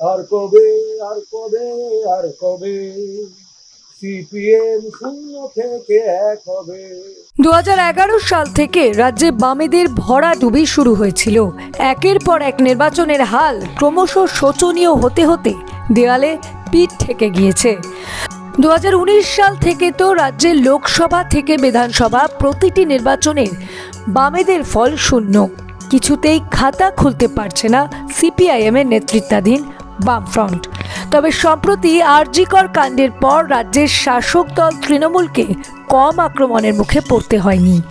আর কবে আর কবে আর কবে? দু সাল থেকে রাজ্যে বামেদের ভরা ডুবি শুরু হয়েছিল। একের পর এক নির্বাচনের হাল ক্রমশ শোচনীয় হতে হতে দেয়ালে পিঠ থেকে গিয়েছে। দু হাজার উনিশ সাল থেকে তো রাজ্যের লোকসভা থেকে বিধানসভা প্রতিটি নির্বাচনের বামেদের ফল শূন্য। কিছুতেই খাতা খুলতে পারছে না সিপিআইএমের নেতৃত্বাধীন বামফ্রন্ট। তবে সম্প্রতি আরজিকর কাণ্ডের পর রাজ্যের শাসক দল তৃণমূলকে কম আক্রমণের মুখে পড়তে হয়নি।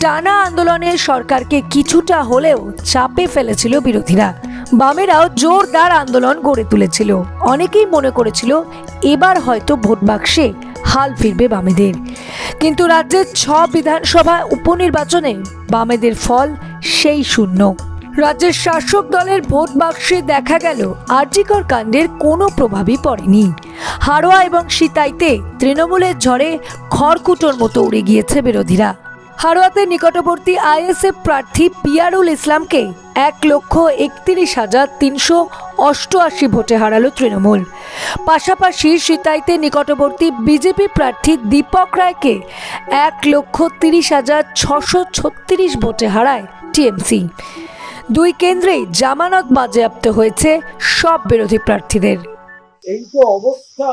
টানা আন্দোলনে সরকারকে কিছুটা হলেও চাপে ফেলেছিল বিরোধীরা। বামেরাও জোরদার আন্দোলন গড়ে তুলেছিল। অনেকেই মনে করেছিল, এবার হয়তো ভোট বাক্সে হাল ফিরবে বামেদের। কিন্তু রাজ্যের ছ বিধানসভা উপনির্বাচনে বামেদের ফল সেই শূন্য। রাজ্যের শাসক দলের ভোট বাক্সে দেখা গেল আরজিকর কাণ্ডের কোনো প্রভাবই পড়েনি। হাড়োয়া এবং সিতাইতে তৃণমূলের ঝড়ে খড়কুটোর মতো উড়ে গিয়েছে বিরোধীরা। হাড়োয়াতে নিকটবর্তী আইএসএফ প্রার্থী পিয়ারুল ইসলামকে এক লক্ষ একত্রিশ হাজার তিনশো অষ্টআশি ভোটে হারালো তৃণমূল। পাশাপাশি সিতাইতে নিকটবর্তী বিজেপি প্রার্থী দীপক রায়কে এক লক্ষ তিরিশ হাজার ছশো ছত্রিশ ভোটে হারায় টিএমসি। দুই কেন্দ্রেই জামানত বাজেয়াপ্ত হয়েছে সব বিরোধী প্রার্থীদের। এই তো অবস্থা।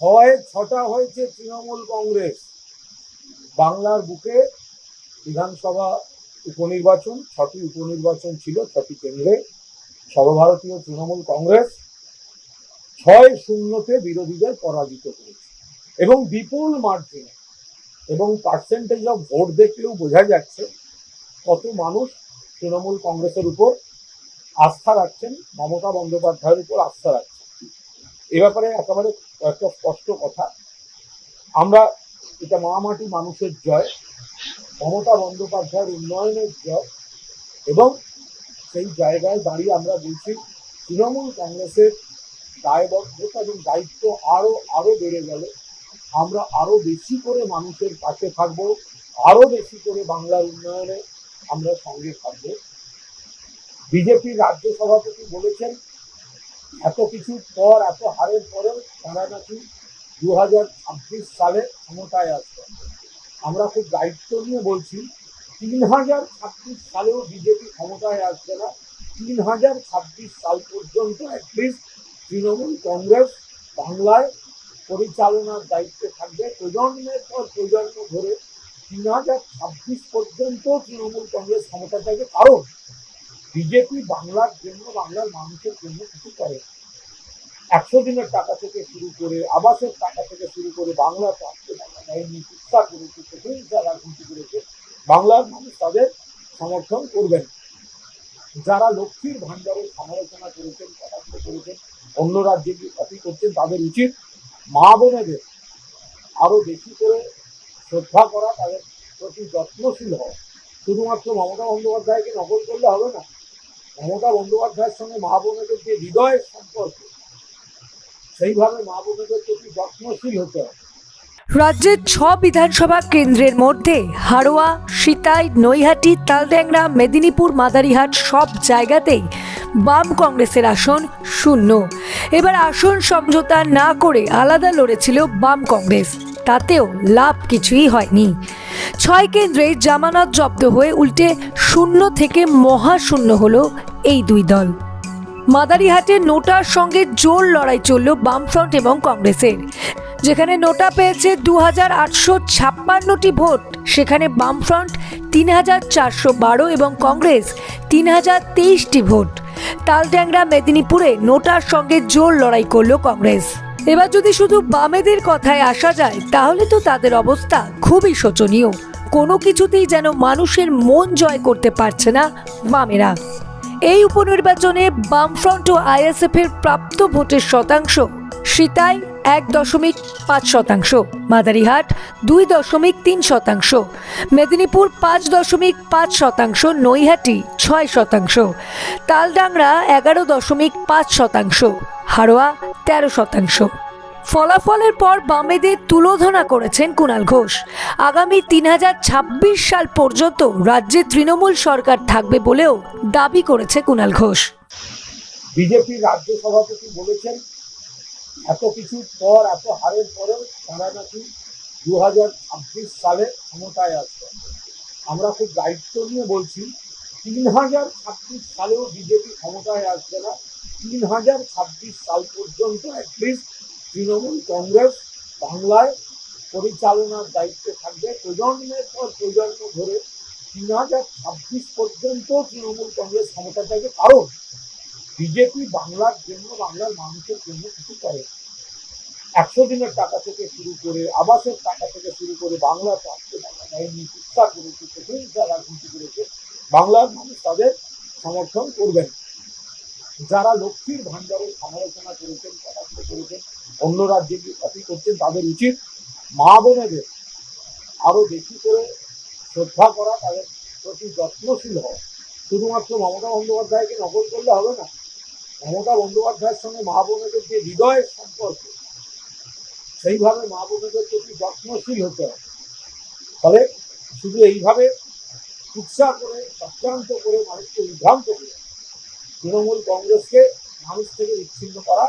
ছয়, ছটা হয়েছে তৃণমূল কংগ্রেস। বাংলার বুকে বিধানসভা উপনির্বাচন, ছটি উপনির্বাচন ছিল, ছটি কেন্দ্রে সর্বভারতীয় তৃণমূল কংগ্রেস ছয় শূন্যতে বিরোধীদের পরাজিত করেছে। এবং বিপুল মার্জিনে এবং পার্সেন্টেজ অফ ভোট দেখলেও বোঝা যাচ্ছে কত মানুষ তৃণমূল কংগ্রেসের উপর আস্থা রাখছেন, মমতা বন্দ্যোপাধ্যায়ের উপর আস্থা রাখছেন। এ ব্যাপারে একেবারে একটা স্পষ্ট কথা। আমরা এটা মহামাটি মানুষের জয়, মমতা বন্দ্যোপাধ্যায়ের উন্নয়নের জয়, এবং সেই জায়গায় দাঁড়িয়ে আমরা বলছি, তৃণমূল কংগ্রেসের দায়বদ্ধতা এবং দায়িত্ব আরও আরও বেড়ে গেল। আমরা আরও বেশি করে মানুষের পাশে থাকব, আরও বেশি করে বাংলার উন্নয়নে আমরা সঙ্গে থাকব। বিজেপির রাজ্য সভাপতি বলেছেন, এত কিছুর পর, এত হারের পরেও তারা নাকি দু হাজার ছাব্বিশ সালে ক্ষমতায় আসবে। আমরা খুব দায়িত্ব নিয়ে বলছি তিন হাজার ছাব্বিশ সালেও বিজেপি ক্ষমতায় আসবে না। তিন হাজার ছাব্বিশ সাল পর্যন্ত অ্যাটলিস্ট তৃণমূল কংগ্রেস বাংলায় পরিচালনার দায়িত্বে থাকবে। প্রজন্মের পর প্রজন্ম ধরে তিন হাজার ছাব্বিশ পর্যন্ত তৃণমূল কংগ্রেস ক্ষমতা থাকবে কারণ বিজেপি বাংলার জন্য বাংলার মানুষের জন্য কিছু করে একশো দিনের টাকা থেকে শুরু করে আবাসের টাকা থেকে শুরু করে বাংলা প্রাপ্ত টাকা দেয়নি চিকিৎসা করেছে প্রতিহিংসা রাজনীতি করেছে, বাংলার মানুষ তাদের সমর্থন করবেন যারা লক্ষ্মীর ভান্ডারের সমালোচনা করেছেন কটাক্ষ করেছেন, অন্য রাজ্যে গিয়ে কপি করছেন, তাদের উচিত মা বোনেদের আরও বেশি করে শ্রদ্ধা করা, তাদের প্রতি যত্নশীল হওয়া। শুধুমাত্র মমতা বন্দ্যোপাধ্যায়কে নকল করলে হবে না, মমতা বন্দ্যোপাধ্যায়ের সঙ্গে মা যে হৃদয়ের সম্পর্ক, সেইভাবে মা প্রতি যত্নশীল হতে হবে। রাজ্যের ছ বিধানসভা কেন্দ্রের মধ্যে হাড়োয়া, সিতাই, নৈহাটি, তালড্যাংরা, মেদিনীপুর, মাদারিহাট সব জায়গাতেই বাম কংগ্রেসের আসন শূন্য। এবার আসন সমঝোতা না করে আলাদা লড়েছিল বাম কংগ্রেস। তাতেও লাভ কিছুই হয়নি। ছয় কেন্দ্রে জামানত জব্দ হয়ে উল্টে শূন্য থেকে মহাশূন্য হলো এই দুই দল। মাদারিহাটে নোটার সঙ্গে জোর লড়াই চলল বামফ্রন্ট এবং কংগ্রেসের। যেখানে নোটা পেয়েছে দু হাজার আটশো ছাপ্পান্নটি ভোট, সেখানে বামফ্রন্ট তিন হাজার চারশো বারো এবং কংগ্রেস তিন হাজার তেইশটি ভোট। তালড্যাংরা, মেদিনীপুরে নোটার সঙ্গে জোর লড়াই করল কংগ্রেস। এবার যদি শুধু বামেদের কথায় আসা যায়, তাহলে তো তাদের অবস্থা খুবই শোচনীয়। কোনো কিছুতেই যেন মানুষের মন জয় করতে পারছে না বামেরা। এই উপনির্বাচনে বামফ্রন্ট ও আইএসএফ এর প্রাপ্ত ভোটের শতাংশ সীতাই এক দশমিক পাঁচ শতাংশ, মাদারিহাট দুই দশমিক তিন শতাংশ, মেদিনীপুর পাঁচ দশমিক পাঁচ শতাংশ, নৈহাটি ছয় শতাংশ, তালডাংরা এগারো দশমিক পাঁচ শতাংশ হাড়োয়া তেরো শতাংশ। ফলাফলের পর বামেদের তুলোধনা করেছেন কুণাল ঘোষ। আগামী তিন হাজার ছাব্বিশ সাল পর্যন্ত রাজ্যে তৃণমূল সরকার থাকবে বলেও দাবি করেছে কুণাল ঘোষ। বিজেপির রাজ্য সভাপতি বলেছেন, এত কিছুর পর, এত হারের পরেও তারা নাকি দু হাজার ছাব্বিশ সালে ক্ষমতায় আসবে। আমরা খুব দায়িত্ব নিয়ে বলছি, তিন হাজার ছাব্বিশ সালেও বিজেপি ক্ষমতায় আসবে না। তিন হাজার ছাব্বিশ সাল পর্যন্ত অ্যাটলিস্ট তৃণমূল কংগ্রেস বাংলায় পরিচালনার দায়িত্বে থাকবে। প্রজন্মের পর প্রজন্ম ধরে তিন হাজার ছাব্বিশ পর্যন্ত তৃণমূল কংগ্রেস ক্ষমতা থাকবে। কারণ বিজেপি বাংলার জন্য বাংলার মানুষের জন্য কিছু করে। একশো দিনের টাকা থেকে শুরু করে আবাসের টাকা থেকে শুরু করে বাংলা প্রাপ্ত টাকা দেয়নি চিকিৎসা করেছে প্রশংসা রাজনীতি করেছে, বাংলার মানুষ তাদের সমর্থন করবেন। যারা লক্ষ্মীর ভান্ডারের সমালোচনা করেছেন কটাক্ষ করেছেন, অন্য রাজ্যে গিয়ে কপি করছেন, তাদের উচিত মা বোনেদের আরও বেশি করে শ্রদ্ধা করা, তাদের প্রতি যত্নশীল হওয়া। শুধুমাত্র মমতা বন্দ্যোপাধ্যায়কে নকল করলে হবে না, মমতা বন্দ্যোপাধ্যায়ের সঙ্গে মা বোনেদের যে হৃদয়ের সম্পর্ক, সেইভাবে মা বোনেদের প্রতি যত্নশীল হতে হবে। ফলে শুধু এইভাবে কুৎসা করে, চক্রান্ত করে মানুষকে বিভ্রান্ত করে তৃণমূল কংগ্রেসকে মানুষ থেকে বিচ্ছিন্ন করা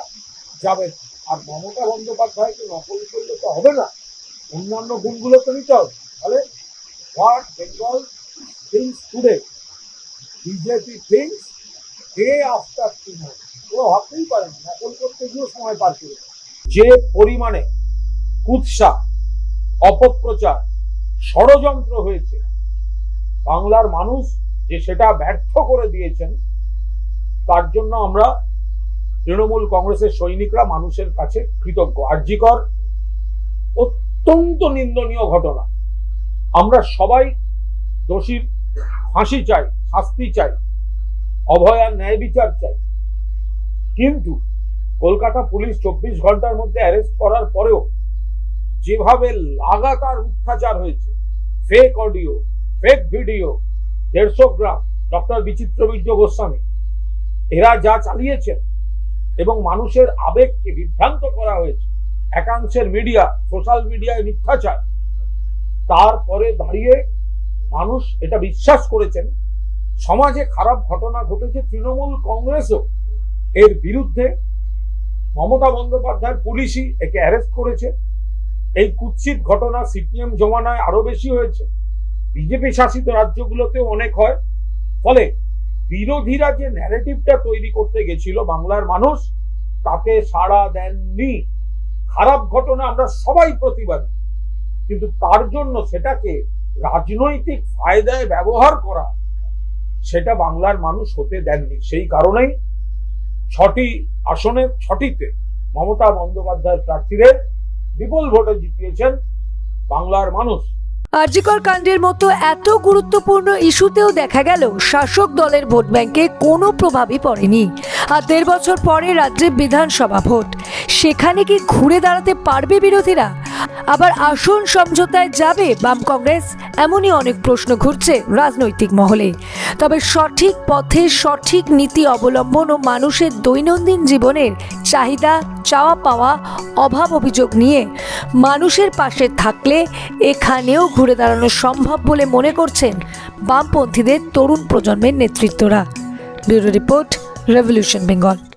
যাবে আর মমতা বন্দ্যোপাধ্যায়কে নকল করলে তো হবে না। অন্যান্য গুণগুলো তো নিতে হবে। ফলে what Bengal thinks today? BJP thinks day after tomorrow. ও ভাবতেই পারে না নকল করতে গিয়েও সময় পার করে। যে পরিমাণে কুৎসা, অপপ্রচার, ষড়যন্ত্র হয়েছে, বাংলার মানুষ যে সেটা ব্যর্থ করে দিয়েছেন তার জন্য আমরা তৃণমূল কংগ্রেসের সৈনিকরা মানুষের কাছে কৃতজ্ঞ। আর্যিকর অত্যন্ত নিন্দনীয় ঘটনা। আমরা সবাই দোষীর ফাঁসি চাই, শাস্তি চাই অভয়ার ন্যায় বিচার চাই। কিন্তু কলকাতা পুলিশ চব্বিশ ঘণ্টার মধ্যে অ্যারেস্ট করার পরেও যেভাবে লাগাতার অত্যাচার হয়েছে ফেক অডিও ফেক ভিডিও দেড়শো গ্রাম, ডক্টর বিচিত্র গোস্বামী এরা যা চালিয়েছেন এবং মানুষের আবেগকে বিভ্রান্ত করা হয়েছে, একাংশের মিডিয়া সোশ্যাল মিডিয়ায় মিথ্যাচার। তারপরে দাঁড়িয়ে মানুষ এটা বিশ্বাস করেছেন, সমাজে খারাপ ঘটনা ঘটেছে তৃণমূল কংগ্রেসও। এর বিরুদ্ধে মমতা বন্দ্যোপাধ্যায়ের পুলিশই একে অ্যারেস্ট করেছে। এই কুৎসিত ঘটনা সিপিএম জমানায় আরও বেশি হয়েছে। বিজেপি শাসিত রাজ্যগুলোতেও অনেক হয়। ফলে বিরোধীরা যে ন্যারেটিভটা তৈরি করতে গেছিল বাংলার মানুষ তাতে সাড়া দেননি। খারাপ ঘটনা আমরা সবাই প্রতিবাদী। কিন্তু তার জন্য সেটাকে রাজনৈতিক ফায়দায় ব্যবহার করা, সেটা বাংলার মানুষ হতে দেননি। সেই কারণেই ছটি আসনের, ছটিতে মমতা বন্দ্যোপাধ্যায়ের প্রার্থীদের বিপুল ভোটে জিতিয়েছেন বাংলার মানুষ। আরজিকর কাণ্ডের মতো এত গুরুত্বপূর্ণ ইস্যুতেও দেখা গেল শাসক দলের ভোট ব্যাংকে কোনো প্রভাবই পড়েনি। আর দেড় বছর পরে রাজ্যে বিধানসভা ভোট। সেখানে কি ঘুরে দাঁড়াতে পারবে বিরোধীরা? আবার আসন সমঝোতায় যাবে বাম কংগ্রেস? এমনই অনেক প্রশ্ন ঘুরছে রাজনৈতিক মহলে। তবে সঠিক পথে সঠিক নীতি অবলম্বন ও মানুষের দৈনন্দিন জীবনের চাহিদা, চাওয়া পাওয়া, অভাব অভিযোগ নিয়ে মানুষের পাশে থাকলে এখানেও ঘুরে দাঁড়ানো সম্ভব বলে মনে করছেন বামপন্থীদের তরুণ প্রজন্মের নেতৃত্বরা। Bureau report, revolution Bengal.